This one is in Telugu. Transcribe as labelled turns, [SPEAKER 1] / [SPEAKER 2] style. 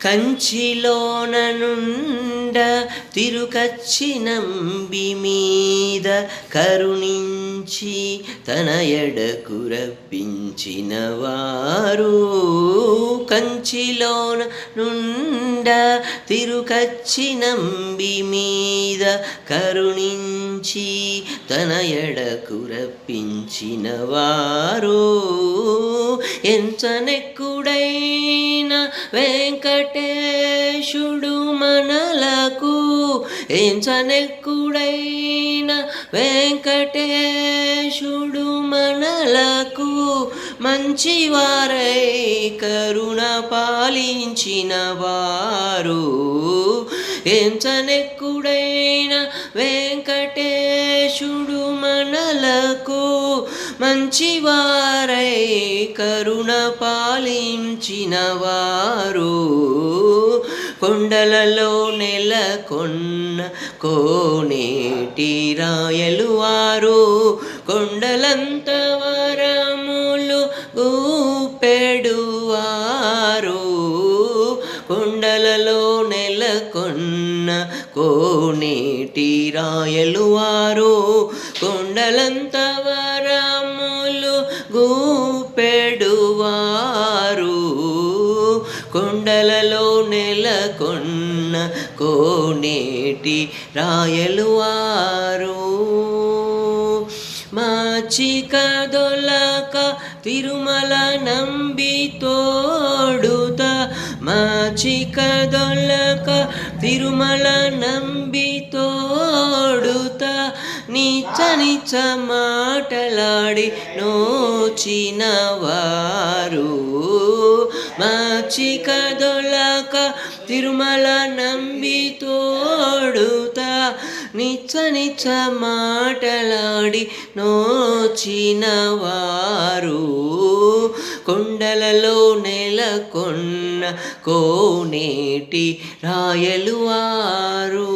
[SPEAKER 1] కంచిలోన నుండ తిరుకచ్చి నంబి మీద కరుణించి తన ఎడకు రప్పించిన వారు కంచిలోన నుండి తిరుకచ్చి నంబి మీద కరుణించి తన ఎడకు రప్పించిన వారు ఎంచనెక్కుడైన వెంకటేశుడు మనలకు ఎంచనెక్కుడైన వెంకటేశుడు మనలకు మంచివారై కరుణ పాలించిన వారు. ఎంచనెక్కుడైన వెంకటేశుడు మనలకు మంచివారై కరుణ పాలించిన వారు. కొండలలో నెలకొన్న కోనేటి రాయలు వారు. కొండలంత వరములు వారు కొండలలో నెలకొన్న కోనేటి రాయలు వారు. కొండలంత వరములు గూపెడువారు కొండలలో నెలకొన్న కోనేటి రాయలు వారు. మాచిక తిరుమల నంబి తోడుత మాచిక దొలక తిరుమల నంబి తోడుత నిచ నిచ మాటలాడి నోచిన వారు చిక దొలక తిరుమల నంబి తోడుత. నిచ్చ నిచ్చ మాటలాడి నోచిన వారు కొండలలో నెలకొన్న కోనేటి రాయలు వారు.